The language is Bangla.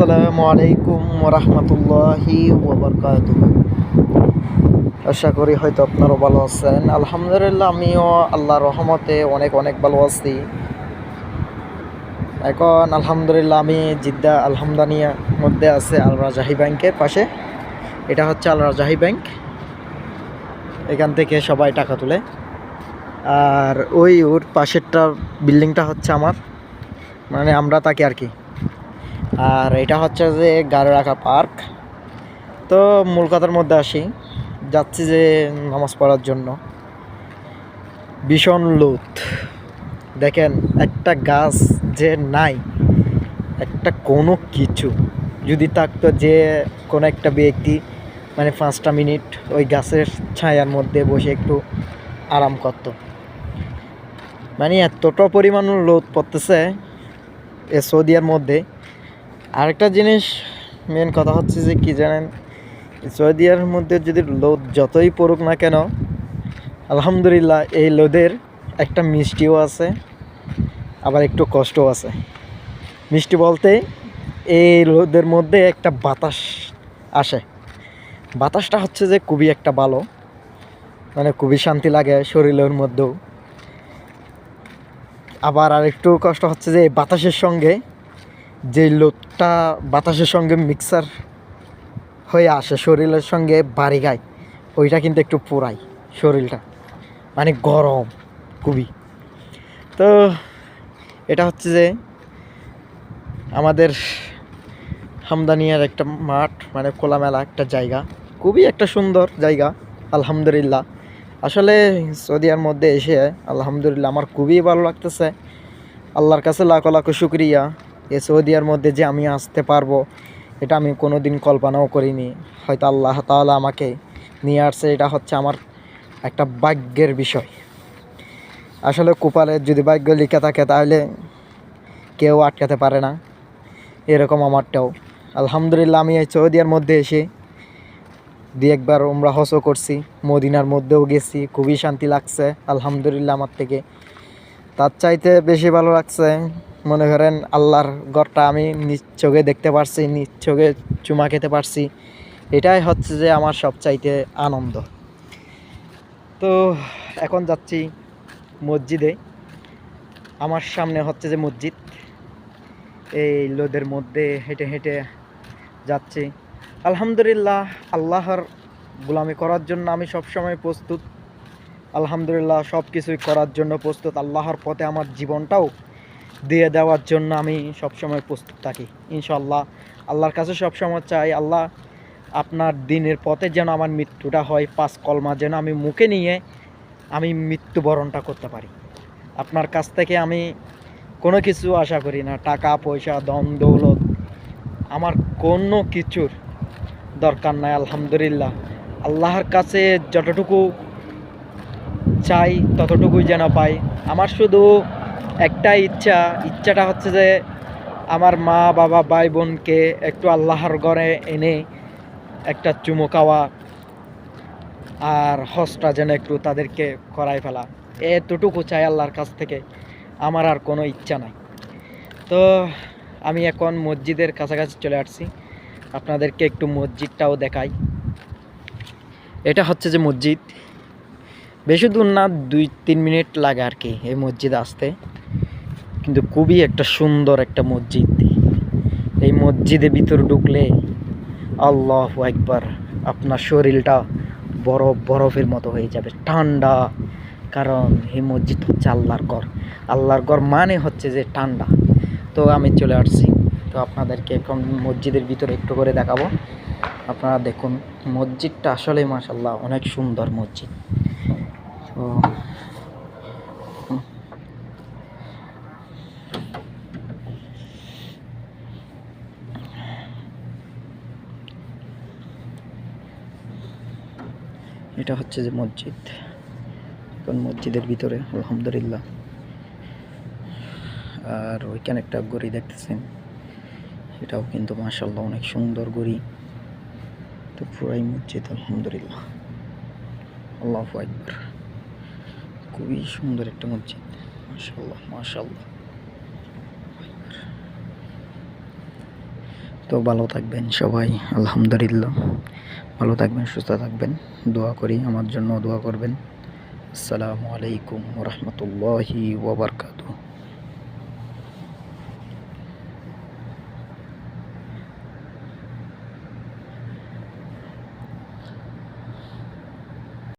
আসসালামু আলাইকুম রহমতুল্লাহি ওবরকাত আশা করি হয়তো আপনারও ভালো আছেন। আলহামদুলিল্লাহ, আমিও আল্লাহর রহমতে অনেক অনেক ভালো আছি। এখন আলহামদুলিল্লাহ আমি জিদ্দা আলহামদানিয়া মধ্যে আছে আল রাজাহি ব্যাংকের পাশে। এটা হচ্ছে আল রাজাহি ব্যাংক। এখান থেকে সবাই টাকা তুলে। আর ওই ওর পাশেরটা বিল্ডিংটা হচ্ছে আমার। মানে আমরা তাকে আর কি আর এটা হচ্ছে যে গাড়ি রাখা পার্ক। তো মূল কথার মধ্যে আসি, যাচ্ছি যে নামাজ পড়ার জন্য। ভীষণ লোত। দেখেন, একটা গাছ যে নাই, একটা কোনো কিছু। যদি থাকতো যে কোনো একটা ব্যক্তি মানে পাঁচটা মিনিট ওই গাছের ছায়ার মধ্যে বসে একটু আরাম করত। মানে এতটা পরিমাণ লোদ পড়তেছে এ সৌদিয়ার মধ্যে। আরেকটা জিনিস মেন কথা হচ্ছে যে কি জানেন সৌদিয়ার মধ্যে যদি লোদ যতই পড়ুক না কেন, আলহামদুলিল্লাহ এই লোদের একটা মিষ্টিও আছে, আবার একটু কষ্টও আছে। মিষ্টি বলতে এই লোদের মধ্যে একটা বাতাস আসে। বাতাসটা হচ্ছে যে খুবই একটা ভালো মানে খুবই শান্তি লাগে শরীরের মধ্যেও। আবার আরেকটু কষ্ট হচ্ছে যে বাতাসের সঙ্গে যে লোদটা বাতাসের সঙ্গে মিক্সার হয়ে আসে, শরীরের সঙ্গে বাড়ি গায়, ওইটা কিন্তু একটু পোড়াই শরীরটা। মানে গরম, খুবই। তো এটা হচ্ছে যে আমাদের হামদানিয়ার একটা মাঠ মানে খোলামেলা একটা জায়গা। খুবই একটা সুন্দর জায়গা, আলহামদুলিল্লাহ। আসলে সৌদিয়ার মধ্যে এসে আলহামদুলিল্লাহ আমার খুবই ভালো লাগতেছে। আল্লাহর কাছে লাখো লাখো শুক্রিয়া। এ সৌদিয়ার মধ্যে যে আমি আসতে পারব, এটা আমি কোনো দিন কল্পনাও করিনি। হয়তো আল্লাহ তাআলা আমাকে নিয়ে আসছে, এটা হচ্ছে আমার একটা ভাগ্যের বিষয়। আসলে কপালে যদি ভাগ্য লিখে থাকে, তাহলে কেউ আটকাতে পারে না। এরকম আমারটাও। আলহামদুলিল্লাহ, আমি এই সৌদিয়ার মধ্যে এসে দু একবার আমরা হসও করছি, মদিনার মধ্যেও গেছি, খুবই শান্তি লাগছে, আলহামদুলিল্লাহ আমার থেকে। তার চাইতে বেশি ভালো লাগছে মনে করেন আল্লাহর ঘরটা আমি নিজ চোখে দেখতে পারছি, নিজ চোখে চুমা খেতে পারছি। এটাই হচ্ছে যে আমার সবচাইতে আনন্দ। তো এখন যাচ্ছি মসজিদে। আমার সামনে হচ্ছে যে মসজিদ। এই লোদের মধ্যে হেঁটে হেঁটে যাচ্ছি। আলহামদুলিল্লাহ আল্লাহর গোলামি করার জন্য আমি সবসময় প্রস্তুত। আলহামদুলিল্লাহ সব কিছুই করার জন্য প্রস্তুত। আল্লাহর পথে আমার জীবনটাও দিয়ে দেওয়ার জন্য আমি সবসময় প্রস্তুত থাকি ইনশাল্লাহ আল্লাহর কাছে সবসময় চাই, আল্লাহ আপনার দিনের পথে যেন আমার মৃত্যুটা হয়, পাঁচ কলমা যেন আমি মুখে নিয়ে আমি মৃত্যুবরণটা করতে পারি। আপনার কাছ থেকে আমি কোনো কিছু আশা করি না, টাকা, পয়সা দম দৌলত, আমার কোনো কিছুর দরকার নাই, আলহামদুলিল্লাহ। আল্লাহর কাছে যতটুকু চাই, ততটুকুই যেন পাই। আমার শুধু একটাই ইচ্ছা, ইচ্ছাটা হচ্ছে যে আমার মা, বাবা, ভাই, বোনকে একটু আল্লাহর ঘরে এনে একটা চুমো খাওয়া আর হজটা যেন একটু তাদেরকে করাই ফেলা। এতটুকু চাই আল্লাহর কাছ থেকে। আমার আর কোনো ইচ্ছা নাই। তো আমি এখন মসজিদের কাছাকাছি চলে আসছি। আপনাদেরকে একটু মসজিদটাও দেখাই। এটা হচ্ছে যে মসজিদ। বেশি দূর না, দুই, তিন মিনিট লাগে আর কি এই মসজিদ আসতে। কিন্তু খুবই একটা সুন্দর একটা মসজিদ। এই মসজিদের ভিতর ঢুকলে আল্লাহ একবার আপনার শরীরটা বরফ, বরফের মতো হয়ে যাবে, ঠান্ডা। কারণ এই মসজিদ হচ্ছে আল্লাহর ঘর। আল্লাহর ঘর মানে হচ্ছে যে ঠান্ডা। তো আমি চলে আসছি। তো আপনাদেরকে এখন মসজিদের ভিতরে একটু করে দেখাবো। আপনারা দেখুন, মসজিদটা আসলে মাসাল্লাহ অনেক সুন্দর মসজিদ। তো এটা হচ্ছে যে মসজিদ। এখন মসজিদের ভিতরে, আলহামদুলিল্লাহ। আর ওইখানে একটা গড়ি দেখতেছেন। এটাও কিন্তু মাসাল্লাহ অনেক সুন্দর গড়ি। তো পুরাই মসজিদ, আলহামদুলিল্লাহ। আল্লাহ একবার খুবই সুন্দর একটা মসজিদ। মাসাল্লাহ মাসাল্লাহ তো ভালো থাকবেন সবাই, আলহামদুলিল্লাহ। ভালো থাকবেন, সুস্থ থাকবেন। দোয়া করি, আমার জন্য দোয়া করবেন। আসসালামু আলাইকুম রহমতুল্লাহি ওবরকাতু